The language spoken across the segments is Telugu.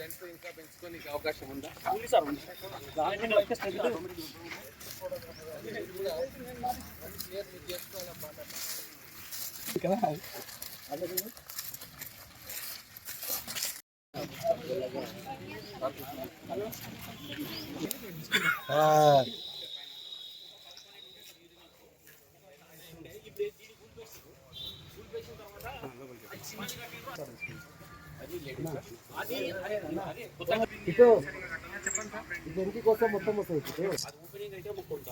ఫ్రెండ్స్ ఇంకా పెంచుకోనికి అవకాశం ఉందా? ఉంది సార్ ఉంది. దానికంటే అయితే చేసుకోవాలన్నమాట ఓపెనింగ్ అయితే ఒక కొంత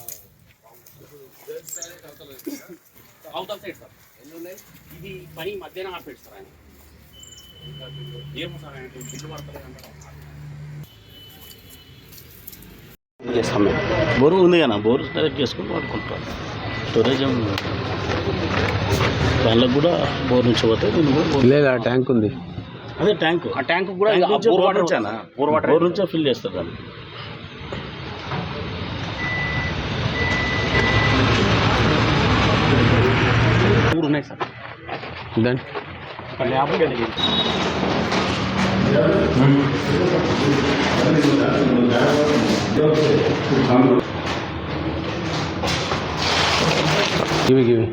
అవతల సైడ్ సార్. ఎన్ని ఉన్నాయి ఇది పని మధ్యాహ్నం ఆపేడు సార్ ఆయన. ఏమో సార్ ఆయన బిల్లు పడతలేదు అంటారు. చేస్తాం మేము బోరు ఉంది కదా బోరు డైరెక్ట్ చేసుకుని వాడుకుంటాం. టూరిజం దానిలో కూడా బోర్ నుంచి పోతే దీన్ని కూడా బోర్ లేదా ట్యాంక్ ఉంది. అదే ట్యాంక్. ఆ ట్యాంక్ కూడా బోర్ వాటర్ నుంచేనా? బోర్ వాటర్ బోర్ నుంచే ఫిల్ చేస్తారు దాన్ని. మూడు ఉన్నాయి సార్. దాని ఒక ల్యాబ్ ఇవి ఇవి.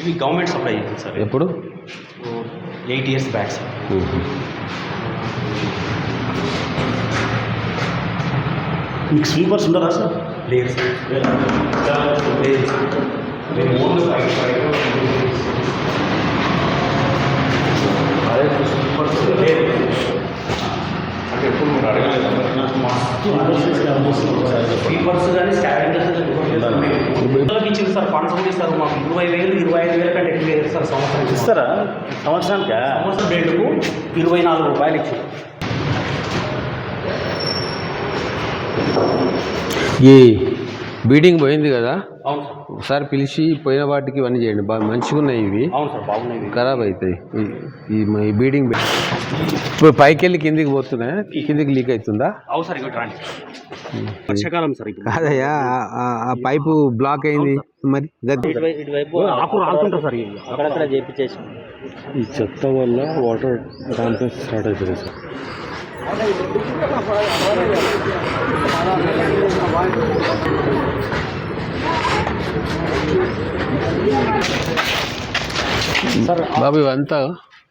ఇవి గవర్నమెంట్ సప్లై చేసింది సార్. ఎప్పుడు? Eight years back sir. మీకు స్లీపర్స్ ఉండరా సార్? లేదు సార్. అంటే ఎప్పుడు మీరు అడగలేదు. స్లీపర్స్ కానీ స్కావెంజర్స్ పిల్లలకి ఇచ్చింది సార్ ఫండ్స్ ఇస్తారు మాకు. ఇరవై వేలు ఇరవై ఐదు వేల కంటే ఎక్కువ లేదు సార్ సంవత్సరం ఇస్తారా? సంవత్సరానికి? సంవత్సరం రెండుకు ఇరవై నాలుగు రూపాయలు ఇచ్చారు. ఈ బీడింగ్ పోయింది కదా? అవును సార్. ఒకసారి పిలిచి పోయిన వాటికి ఇవన్నీ చేయండి. బాగా మంచిగా ఉన్నాయి ఇవి. అవును సార్ బాగున్నాయి. ఖరాబ్ అవుతాయి ఈ- బీడింగ్ ఇప్పుడు పైకి వెళ్ళి కిందికి పోతున్నాయా? కిందికి లీక్ అవుతుందా? అవును సార్ ఇక్కడ రండి. వర్షాకాలం సార్ ఇప్పుడు. కాదయ్యా ఆ- పైపు బ్లాక్ అయింది. మరి ఈ చెత్త వల్ల వాటర్ స్టార్ట్ అవుతుంది సార్. బాబు ఇవంతా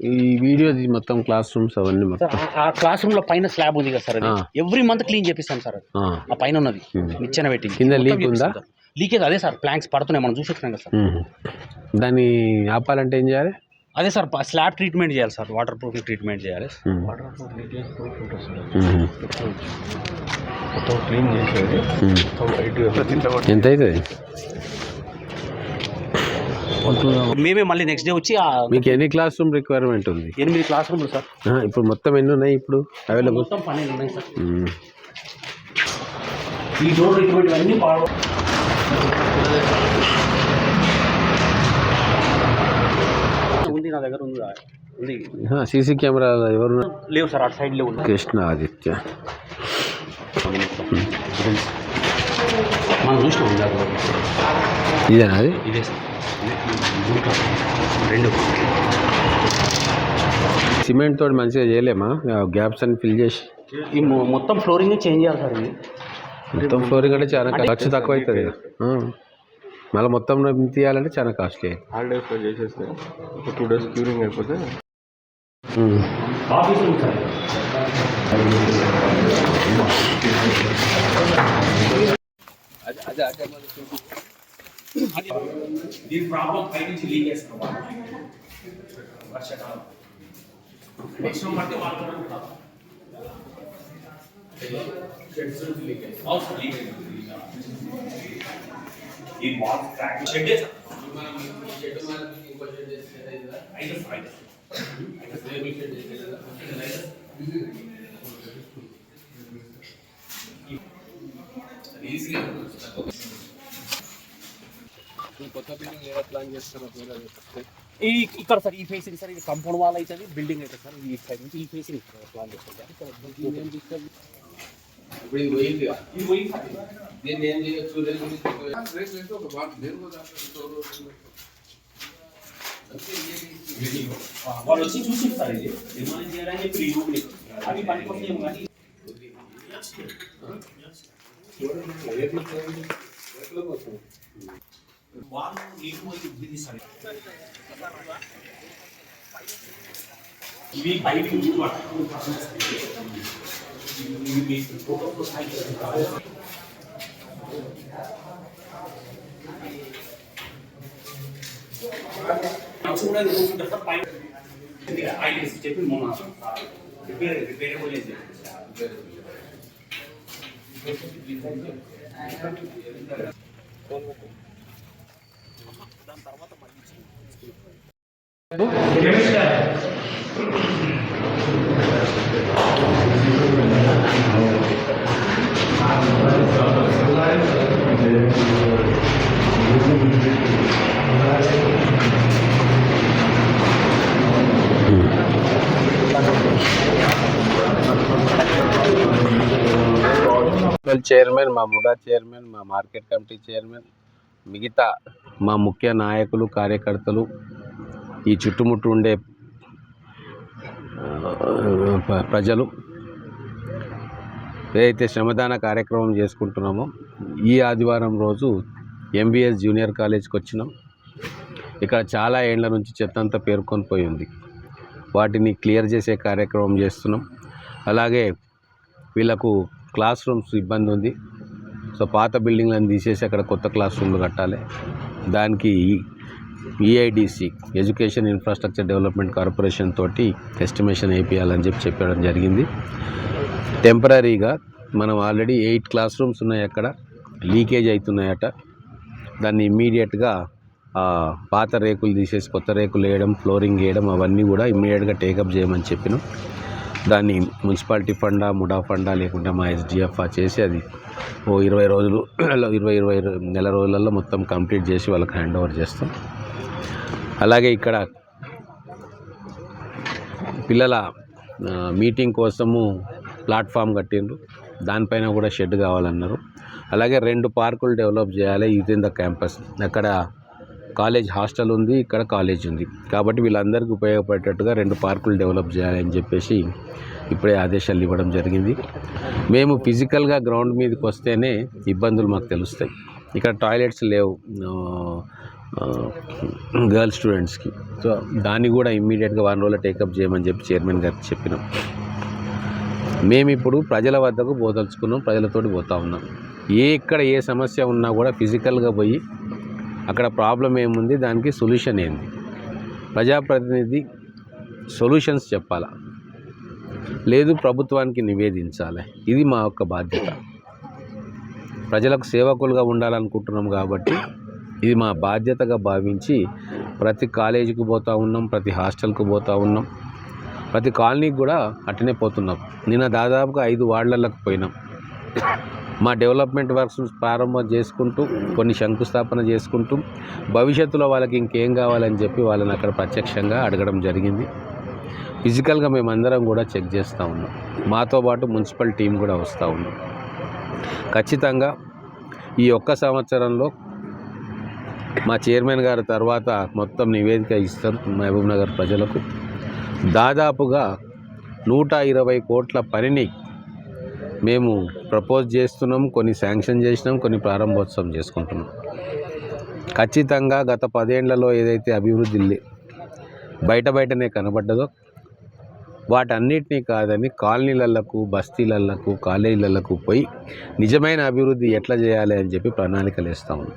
ఈ వీడియో మొత్తం క్లాస్ రూమ్స్ అవన్నీ మొత్తం ఆ క్లాస్ రూమ్లో పైన స్లాబ్ ఉంది కదా సార్. ఎవ్రీ మంత్ క్లీన్ చేపిస్తాం సార్. ఆ. పైన ఉన్నది. నిచ్చెన పెట్టి కింద leak ఉందా? లీకేజ్ అదే సార్ ప్లాంక్స్ పడుతున్నాయి మనం చూసేస్తున్నాం కదా సార్. దాన్ని ఆపాలంటే ఏం చేయాలి అదే సార్ స్లాబ్ ట్రీట్మెంట్ చేయాలి సార్ వాటర్ ప్రూఫింగ్ ట్రీట్మెంట్ చేయాలి. క్లీన్ చేసేది మ్మ్. ఎంత అవుతుంది మేమే మళ్ళీ నెక్స్ట్ డే వచ్చి మీకు ఎన్ని క్లాస్ రూమ్ రిక్వైర్మెంట్ ఉంది? ఎనిమిది క్లాస్ రూమ్లు సార్. ఇప్పుడు మొత్తం ఎన్ని ఉన్నాయి ఇప్పుడు? అవైలబుల్? మొత్తం పన్నెండు ఉన్నాయి సార్. ఈ డోర్ ఇటువంటివన్నీ పాడు నా దగ్గర ఉంది? ఉంది. సీసీ కెమెరా ఎవరు లేవు సార్ అటు సైడ్ లేవు కృష్ణ ఆదిత్య. మనం చూసినాం ఇందాక ఇదేనా అది? ఇదే సార్. రెండు. సిమెంట్ తోటి మంచిగా చేయలేమా? గ్యాప్స్ అని ఫిల్ చేసి. ఈ మొత్తం ఫ్లోరింగ్ చేంజ్ చేయాలి సార్ ఇది. మొత్తం ఫ్లోరింగ్ అంటే చాలా ఖర్చు తక్కువ అవుతుంది. మళ్ళీ మొత్తం తీయాలంటే చాలా కాస్ట్లీ హాలిడేస్లో చేసేస్తే ఒక టూ డేస్ క్యూరింగ్ అయిపోతే లీక్ చేస్తాం వర్షాకాలం నెక్స్ట్ బట్టి వాడుకోవడం కాదు అవసరం లీక్ ఈ బాక్స్ క్రాక్ షెడ్ చేస్తాం అయితే సార్ అయితే కొత్త బిల్డింగ్ ఏదో ప్లాన్ చేస్తారో ఒకవేళ అది వస్తే. ఈ ఇక్కడ సార్ ఈ ఫేసింగ్ సార్ ఇది కంపౌండ్ వాల్ అవుతుంది బిల్డింగ్ అయితే సార్ ఈ సైడ్ నుంచి ఈ ఫేసింగ్ ప్లాన్ చేస్తారు దీన్ని ఏం తీసుకెళ్ళి- ఇప్పుడు ఇది పోయింది కదా. ఇది పోయి సార్ దీన్ని ఏం చేయొచ్చు రేపు నుంచి ఒక- రేపు వేస్తే ఒక బాట నేను కూడా దాంట్లో ఇంకో రోజు అంతే ఇది- వాళ్ళు వచ్చి చూసి సార్ ఇది నిర్మాణం చేయాలని చెప్పి రివ్యూ అవి పనికొస్తాయేమో కానీ రేపు నుంచి ఏం- రేపులోకి వస్తుంది. వాళ్ళు నీకు పోయి ఇది సార్ ఇవి బయట నుంచి పట్టుకుని ఇవి మీ ఫోటోతో సైకిల్ కావాలి కూడా కూర్చుంటారు సార్ పైన ఆయన చెప్పి మొన్న రిపేర్ రిపేర్ కూడా లేదు మున్సిపల్ చైర్మన్ మా ముడా చైర్మన్ మా మార్కెట్ కమిటీ చైర్మన్ మిగతా మా ముఖ్య నాయకులు కార్యకర్తలు ఈ చుట్టుముట్టు ఉండే ప్రజలు ఏదైతే శ్రమదాన కార్యక్రమం చేసుకుంటున్నామో ఈ ఆదివారం రోజు ఎంబీఎస్ జూనియర్ కాలేజ్కి వచ్చినాం. ఇక్కడ చాలా ఏండ్ల నుంచి చెత్త అంతా పేర్కొని పోయి ఉంది వాటిని క్లియర్ చేసే కార్యక్రమం చేస్తున్నాం. అలాగే వీళ్ళకు క్లాస్ రూమ్స్ ఇబ్బంది ఉంది. సో పాత బిల్డింగ్లను తీసేసి అక్కడ కొత్త క్లాస్ రూమ్లు కట్టాలి. దానికి EIDC education infrastructure development corporation తోటి ఎస్టిమేషన్ వేయించాలని చెప్పి చెప్పడం జరిగింది. టెంపరీగా మనం ఆల్రెడీ ఎయిట్ క్లాస్ రూమ్స్ ఉన్నాయి అక్కడ. లీకేజ్ అవుతున్నాయట. దాన్ని ఇమ్మీడియట్గా పాత రేకులు తీసేసి కొత్త రేకులు వేయడం ఫ్లోరింగ్ వేయడం అవన్నీ కూడా ఇమ్మీడియట్గా టేకప్ చేయమని చెప్పినాం. దాన్ని మున్సిపాలిటీ ఫండా ముడా ఫండా లేకుంటే మా ఎస్డిఎఫ్ చేసి అది ఓ ఇరవై రోజులు ఇరవై ఇరవై నెల రోజులలో మొత్తం కంప్లీట్ చేసి వాళ్ళకి హ్యాండ్ ఓవర్ చేస్తాం. అలాగే ఇక్కడ పిల్లల మీటింగ్ కోసము ప్లాట్ఫామ్ కట్టిండ్రు. దానిపైన కూడా షెడ్ కావాలన్నారు. అలాగే రెండు పార్కులు డెవలప్ చేయాలి. Youth in the campus. అక్కడ కాలేజ్ హాస్టల్ ఉంది ఇక్కడ కాలేజ్ ఉంది. కాబట్టి వీళ్ళందరికీ ఉపయోగపడేటట్టుగా రెండు పార్కులు డెవలప్ చేయాలని చెప్పేసి ఇప్పుడే ఆదేశాలు ఇవ్వడం జరిగింది. మేము ఫిజికల్గా గ్రౌండ్ మీదకి వస్తేనే ఇబ్బందులు మాకు తెలుస్తాయి. ఇక్కడ టాయిలెట్స్ లేవు గర్ల్స్ స్టూడెంట్స్కి. సో దాన్ని కూడా ఇమ్మీడియట్గా వారం రోజులు టేకప్ చేయమని చెప్పి చైర్మన్ గారికి చెప్పినాం. మేము ఇప్పుడు ప్రజల వద్దకు పోదలుచుకున్నాం ప్రజలతోటి పోతా ఉన్నాం. ఏ ఇక్కడ ఏ సమస్య ఉన్నా కూడా ఫిజికల్గా పోయి అక్కడ ప్రాబ్లం ఏముంది దానికి సొల్యూషన్ ఏంది? ప్రజాప్రతినిధి సొల్యూషన్స్ చెప్పాలా? లేదు ప్రభుత్వానికి నివేదించాలి. ఇది మా యొక్క బాధ్యత. ప్రజలకు సేవకులుగా ఉండాలనుకుంటున్నాం కాబట్టి ఇది మా బాధ్యతగా భావించి ప్రతి కాలేజీకి పోతూ ఉన్నాం ప్రతి హాస్టల్కి పోతూ ఉన్నాం. ప్రతి కాలనీకి కూడా అట్టనే పోతున్నాం. నిన్న దాదాపుగా ఐదు వార్డులకు పోయినాం. మా డెవలప్మెంట్ వర్క్స్ ప్రారంభం చేసుకుంటూ కొన్ని శంకుస్థాపన చేసుకుంటూ భవిష్యత్తులో వాళ్ళకి ఇంకేం కావాలని చెప్పి వాళ్ళని అక్కడ ప్రత్యక్షంగా అడగడం జరిగింది. ఫిజికల్గా మేమందరం కూడా చెక్ చేస్తూ ఉన్నాం. మాతో పాటు మున్సిపల్ టీం కూడా వస్తూ ఉన్నాం ఖచ్చితంగా ఈ ఒక్క సంవత్సరంలో మా చైర్మన్ గారి తర్వాత మొత్తం నివేదిక ఇస్తారు మహబూబ్ నగర్ ప్రజలకు. దాదాపుగా నూట ఇరవై కోట్ల పనిని మేము ప్రపోజ్ చేస్తున్నాం కొన్ని శాంక్షన్ చేసినాం కొన్ని ప్రారంభోత్సవం చేసుకుంటున్నాం. ఖచ్చితంగా గత పదేళ్ళలో ఏదైతే అభివృద్ధి బయట బయటనే కనబడ్డదో వాటన్నిటినీ కాదని కాలనీలకు బస్తీలకు కాలేజీలకు పోయి నిజమైన అభివృద్ధి ఎట్లా చేయాలి అని చెప్పి ప్రణాళికలు వేస్తా ఉన్నాం.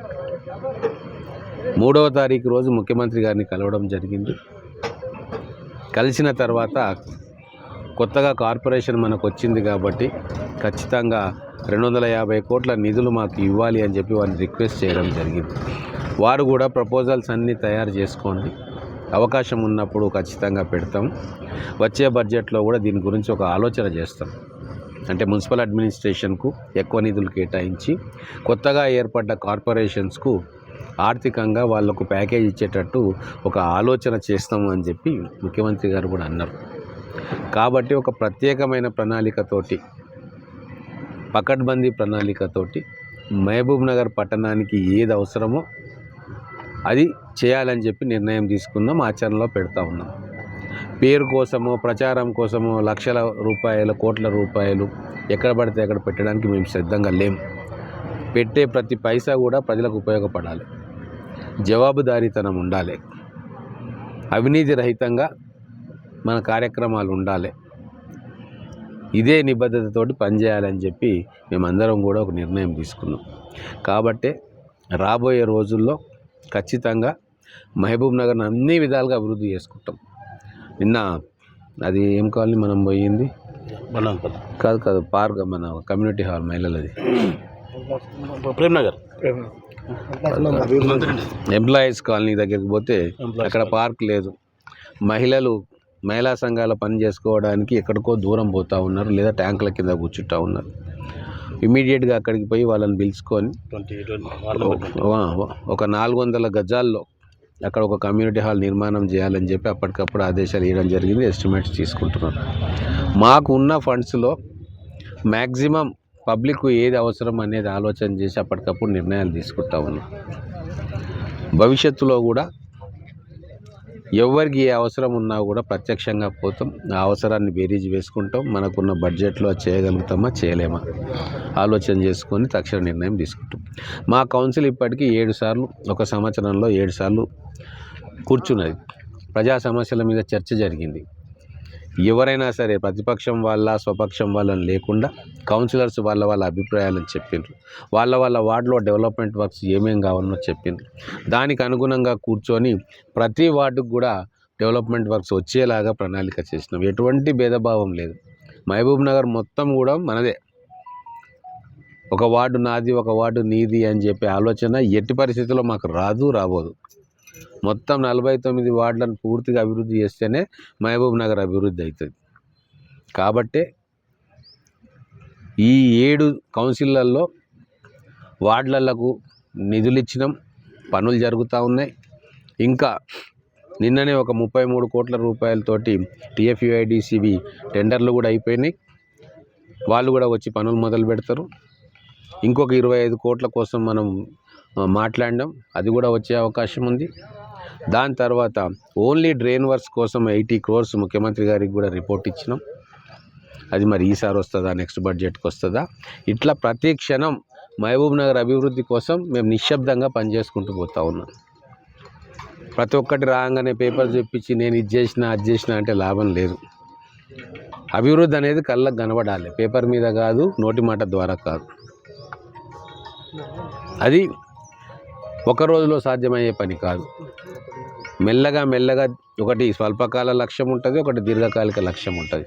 మూడవ తారీఖు రోజు ముఖ్యమంత్రి గారిని కలవడం జరిగింది. కలిసిన తర్వాత కొత్తగా కార్పొరేషన్ మనకు వచ్చింది కాబట్టి ఖచ్చితంగా రెండు వందల యాభై కోట్ల నిధులు మాకు ఇవ్వాలి అని చెప్పి వారిని రిక్వెస్ట్ చేయడం జరిగింది. వారు కూడా ప్రపోజల్స్ అన్నీ తయారు చేసుకోండి. అవకాశం ఉన్నప్పుడు ఖచ్చితంగా పెడతాం. వచ్చే బడ్జెట్లో కూడా దీని గురించి ఒక ఆలోచన చేస్తాం. అంటే మున్సిపల్ అడ్మినిస్ట్రేషన్కు ఎక్కువ నిధులు కేటాయించి కొత్తగా ఏర్పడ్డ కార్పొరేషన్స్కు ఆర్థికంగా వాళ్ళకు ప్యాకేజ్ ఇచ్చేటట్టు ఒక ఆలోచన చేస్తాము అని చెప్పి ముఖ్యమంత్రి గారు కూడా అన్నారు. కాబట్టి ఒక ప్రత్యేకమైన ప్రణాళికతోటి పకడ్బందీ ప్రణాళికతోటి మహబూబ్ నగర్ పట్టణానికి ఏది అవసరమో అది చేయాలని చెప్పి నిర్ణయం తీసుకున్నాం ఆచరణలో పెడతా ఉన్నాం. పేరు కోసమో ప్రచారం కోసమో లక్షల రూపాయలు కోట్ల రూపాయలు ఎక్కడ పడితే అక్కడ పెట్టడానికి మేము సిద్ధంగా లేము పెట్టే ప్రతి పైసా కూడా ప్రజలకు ఉపయోగపడాలి. జవాబుదారీతనం ఉండాలి. అవినీతి రహితంగా మన కార్యక్రమాలు ఉండాలి. ఇదే నిబద్ధతతోటి పనిచేయాలని చెప్పి మేమందరం కూడా ఒక నిర్ణయం తీసుకున్నాం. కాబట్టే రాబోయే రోజుల్లో ఖచ్చితంగా మహబూబ్ నగర్ని అన్ని విధాలుగా అభివృద్ధి చేసుకుంటాం. నిన్న అది ఏం కావాలి మనం పోయింది? బలవంతం కాదు కాదు పార్క్ మన కమ్యూనిటీ హాల్ మహిళలది. ప్రేమ్ నగర్. ఎంప్లాయీస్ కాలనీ దగ్గరికి పోతే అక్కడ పార్క్ లేదు. మహిళలు మహిళా సంఘాల పని చేసుకోవడానికి ఎక్కడికో దూరం పోతూ ఉన్నారు లేదా ట్యాంకుల కింద కూర్చుంటా ఉన్నారు. ఇమీడియట్గా అక్కడికి పోయి వాళ్ళని పిలుచుకొని ఒక నాలుగు వందల గజాల్లో అక్కడ ఒక కమ్యూనిటీ హాల్ నిర్మాణం చేయాలని చెప్పి అప్పటికప్పుడు ఆదేశాలు ఇవ్వడం జరిగింది ఎస్టిమేట్స్ తీసుకుంటున్నారు మాకు ఉన్న ఫండ్స్లో మ్యాక్సిమం పబ్లిక్ ఏది అవసరం అనేది ఆలోచన చేసి అప్పటికప్పుడు నిర్ణయాలు తీసుకుంటా ఉన్నాం. భవిష్యత్తులో కూడా ఎవరికి ఏ అవసరం ఉన్నా కూడా ప్రత్యక్షంగా పోతాం. ఆ అవసరాన్ని బేరీజ్ వేసుకుంటాం. మనకున్న బడ్జెట్లో చేయగలుగుతామా చేయలేమా ఆలోచన చేసుకొని తక్షణ నిర్ణయం తీసుకుంటాం. మా కౌన్సిల్ ఇప్పటికీ ఏడు సార్లు ఒక సంవత్సరంలో ఏడు సార్లు కూర్చున్నది. ప్రజా సమస్యల మీద చర్చ జరిగింది. ఎవరైనా సరే ప్రతిపక్షం వాళ్ళ స్వపక్షం వాళ్ళని లేకుండా కౌన్సిలర్స్ వాళ్ళ వాళ్ళ అభిప్రాయాలను చెప్పిండ్రు. వాళ్ళ వాళ్ళ వార్డులో డెవలప్మెంట్ వర్క్స్ ఏమేం కావాలనో చెప్పిండ్రు. దానికి అనుగుణంగా కూర్చొని ప్రతి వార్డుకు కూడా డెవలప్మెంట్ వర్క్స్ వచ్చేలాగా ప్రణాళిక చేసినాం. ఎటువంటి భేదభావం లేదు. మహబూబ్ నగర్ మొత్తం కూడా మనదే. ఒక వార్డు నాది ఒక వార్డు నీది అని చెప్పే ఆలోచన ఎట్టి పరిస్థితుల్లో మాకు రాదు రాబోదు. మొత్తం నలభై తొమ్మిది వార్డులను పూర్తిగా అభివృద్ధి చేస్తేనే మహబూబ్ నగర్ అభివృద్ధి అవుతుంది. కాబట్టే ఈ ఏడు కౌన్సిళ్ళల్లో వార్డులకు నిధులు ఇచ్చినాం పనులు జరుగుతూ ఉన్నాయి. ఇంకా నిన్ననే ఒక ముప్పై మూడు కోట్ల రూపాయలతోటి టిఎఫ్యుఐడిసివి టెండర్లు కూడా అయిపోయినాయి. వాళ్ళు కూడా వచ్చి పనులు మొదలు పెడతారు ఇంకొక ఇరవై ఐదు కోట్ల కోసం మనం మాట్లాడినాం. అది కూడా వచ్చే అవకాశం ఉంది. దాని తర్వాత ఓన్లీ డ్రైన్ వర్క్స్ కోసం ఎయిటీ క్రోర్స్ ముఖ్యమంత్రి గారికి కూడా రిపోర్ట్ ఇచ్చినాం. అది మరి ఈసారి వస్తుందా నెక్స్ట్ బడ్జెట్కి వస్తుందా? ఇట్లా ప్రతి క్షణం మహబూబ్ నగర్ అభివృద్ధి కోసం మేము నిశ్శబ్దంగా పనిచేసుకుంటూ పోతా ఉన్నాం. ప్రతి ఒక్కటి రాగానే పేపర్ చెప్పించి నేను ఇది చేసిన అది చేసిన అంటే లాభం లేదు. అభివృద్ధి అనేది కళ్ళకు కనబడాలి. పేపర్ మీద కాదు నోటి మాట ద్వారా కాదు. అది ఒక రోజులో సాధ్యమయ్యే పని కాదు. మెల్లగా మెల్లగా ఒకటి స్వల్పకాల లక్ష్యం ఉంటుంది ఒకటి దీర్ఘకాలిక లక్ష్యం ఉంటుంది.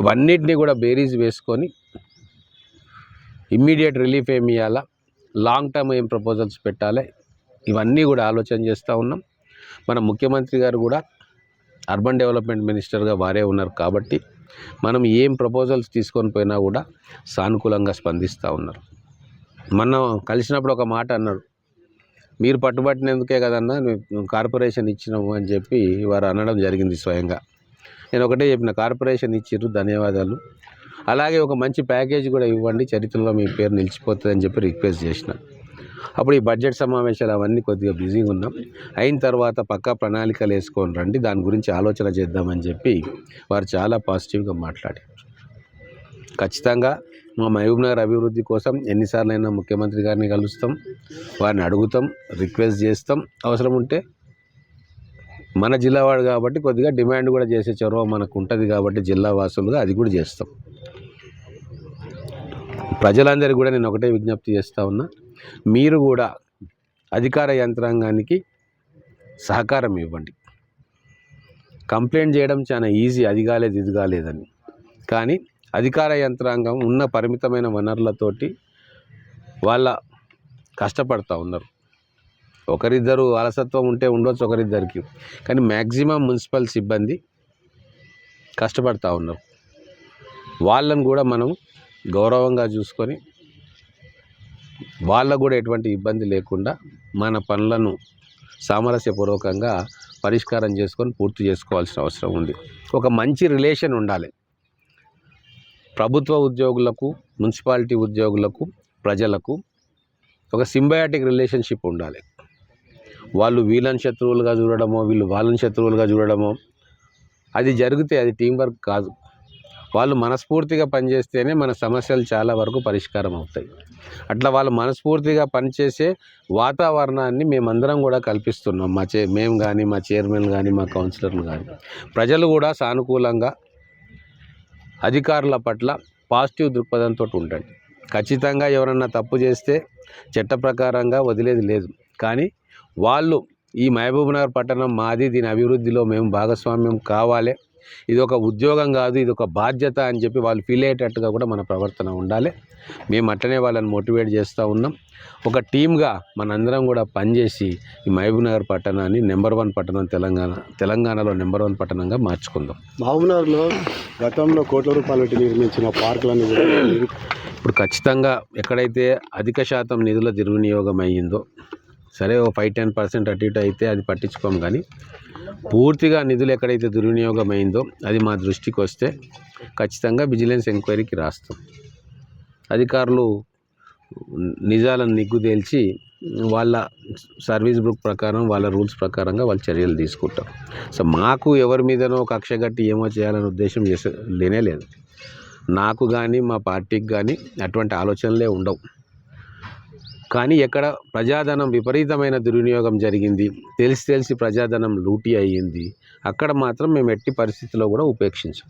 ఇవన్నిటినీ కూడా బేరీజ్ వేసుకొని ఇమ్మీడియట్ రిలీఫ్ ఏమి ఇవ్వాలా లాంగ్ టర్మ్ ఏం ప్రపోజల్స్ పెట్టాలి? ఇవన్నీ కూడా ఆలోచన చేస్తూ ఉన్నాం. మన ముఖ్యమంత్రి గారు కూడా అర్బన్ డెవలప్మెంట్ మినిస్టర్గా వారే ఉన్నారు కాబట్టి మనం ఏం ప్రపోజల్స్ తీసుకొని పోయినా కూడా సానుకూలంగా స్పందిస్తూ ఉన్నారు. మొన్న కలిసినప్పుడు ఒక మాట అన్నాడు మీరు పట్టుబట్టినందుకే కదన్నా మేము కార్పొరేషన్ ఇచ్చినాము అని చెప్పి వారు అనడం జరిగింది స్వయంగా. నేను ఒకటే చెప్పిన కార్పొరేషన్ ఇచ్చిర్రు ధన్యవాదాలు. అలాగే ఒక మంచి ప్యాకేజ్ కూడా ఇవ్వండి చరిత్రలో మీ పేరు నిలిచిపోతుంది అని చెప్పి రిక్వెస్ట్ చేసిన. అప్పుడు ఈ బడ్జెట్ సమావేశాలు అవన్నీ కొద్దిగా బిజీగా ఉన్నాం. అయిన తర్వాత పక్కా ప్రణాళికలు వేసుకొని రండి దాని గురించి ఆలోచన చేద్దామని చెప్పి వారు చాలా పాజిటివ్గా మాట్లాడారు. ఖచ్చితంగా మా మహబూబ్ నగర్ అభివృద్ధి కోసం ఎన్నిసార్లైనా ముఖ్యమంత్రి గారిని కలుస్తాం వారిని అడుగుతాం రిక్వెస్ట్ చేస్తాం. అవసరం ఉంటే మన జిల్లా వాడు కాబట్టి కొద్దిగా డిమాండ్ కూడా చేసే చొరవ మనకు ఉంటుంది కాబట్టి జిల్లా వాసులుగా అది కూడా చేస్తాం. ప్రజలందరికీ కూడా నేను ఒకటే విజ్ఞప్తి చేస్తూ ఉన్నా మీరు కూడా అధికార యంత్రాంగానికి సహకారం ఇవ్వండి. కంప్లైంట్ చేయడం చాలా ఈజీ అది కాలేదు ఇది కాలేదని. కానీ అధికార యంత్రాంగం ఉన్న పరిమితమైన వనరులతోటి వాళ్ళ కష్టపడతా ఉన్నారు. ఒకరిద్దరు అలసత్వం ఉంటే ఉండొచ్చు ఒకరిద్దరికి. కానీ మ్యాక్సిమం మున్సిపల్ సిబ్బంది కష్టపడతా ఉన్నారు. వాళ్ళని కూడా మనం గౌరవంగా చూసుకొని వాళ్ళకు కూడా ఎటువంటి ఇబ్బంది లేకుండా మన పనులను సామరస్యపూర్వకంగా పరిష్కారం చేసుకొని పూర్తి చేసుకోవాల్సిన అవసరం ఉంది. ఒక మంచి రిలేషన్ ఉండాలి. ప్రభుత్వ ఉద్యోగులకు మున్సిపాలిటీ ఉద్యోగులకు ప్రజలకు ఒక సింబయాటిక్ రిలేషన్షిప్ ఉండాలి. వాళ్ళు వీళ్ళని శత్రువులుగా చూడడమో వీళ్ళు వాళ్ళని శత్రువులుగా చూడడమో అది జరిగితే అది టీం వర్క్ కాదు. వాళ్ళు మనస్ఫూర్తిగా పనిచేస్తేనే మన సమస్యలు చాలా వరకు పరిష్కారం అవుతాయి. అట్లా వాళ్ళు మనస్ఫూర్తిగా పనిచేసే వాతావరణాన్ని మేమందరం కూడా కల్పిస్తున్నాం. మా చే మేము కానీ మా చైర్మన్ కానీ మా కౌన్సిలర్లు కానీ ప్రజలు కూడా సానుకూలంగా అధికారుల పట్ల పాజిటివ్ దృక్పథంతో ఉండండి. ఖచ్చితంగా ఎవరన్నా తప్పు చేస్తే చట్ట ప్రకారంగా వదిలేది లేదు. కానీ వాళ్ళు ఈ మహబూబ్నగర్ పట్టణం మాది దీని అభివృద్ధిలో మేము భాగస్వామ్యం కావాలి. ఇది ఒక ఉద్యోగం కాదు ఇది ఒక బాధ్యత అని చెప్పి వాళ్ళు ఫీల్ అయ్యేటట్టుగా కూడా మన ప్రవర్తన ఉండాలి. మేము అట్టనే వాళ్ళని మోటివేట్ చేస్తూ ఉన్నాం. ఒక టీమ్గా మనందరం కూడా పనిచేసి ఈ మహబూబ్నగర్ పట్టణాన్ని నెంబర్ వన్ పట్టణం తెలంగాణ తెలంగాణలో నెంబర్ వన్ పట్టణంగా మార్చుకుందాం. మహబూబ్నగర్లో గతంలో కోట్ల రూపాయలు పెట్టి నిర్మించిన పార్కులన్నీ ఇప్పుడు ఖచ్చితంగా ఎక్కడైతే అధిక శాతం నిధుల దుర్వినియోగం అయ్యిందో సరే ఓ ఫైవ్ టెన్ పర్సెంట్ అటు ఇటు అయితే అది పట్టించుకోం కానీ పూర్తిగా నిధులు ఎక్కడైతే దుర్వినియోగం అయిందో అది మా దృష్టికి వస్తే ఖచ్చితంగా విజిలెన్స్ ఎంక్వైరీకి రాస్తాం. అధికారులు నిజాలను నిగ్గు తేల్చి వాళ్ళ సర్వీస్ బుక్ ప్రకారం వాళ్ళ రూల్స్ ప్రకారంగా వాళ్ళు చర్యలు తీసుకుంటారు. సో మాకు ఎవరి మీదనో కక్ష కట్టి ఏమో చేయాలనే ఉద్దేశం చేసే లేనే లేదు. నాకు కానీ మా పార్టీకి కానీ అటువంటి ఆలోచనలే ఉండవు. కానీ ఎక్కడ ప్రజాధనం విపరీతమైన దుర్వినియోగం జరిగింది తెలిసి తెలిసి ప్రజాధనం లూటీ అయ్యింది అక్కడ మాత్రం మేము ఎట్టి పరిస్థితిలో కూడా ఉపేక్షించాం.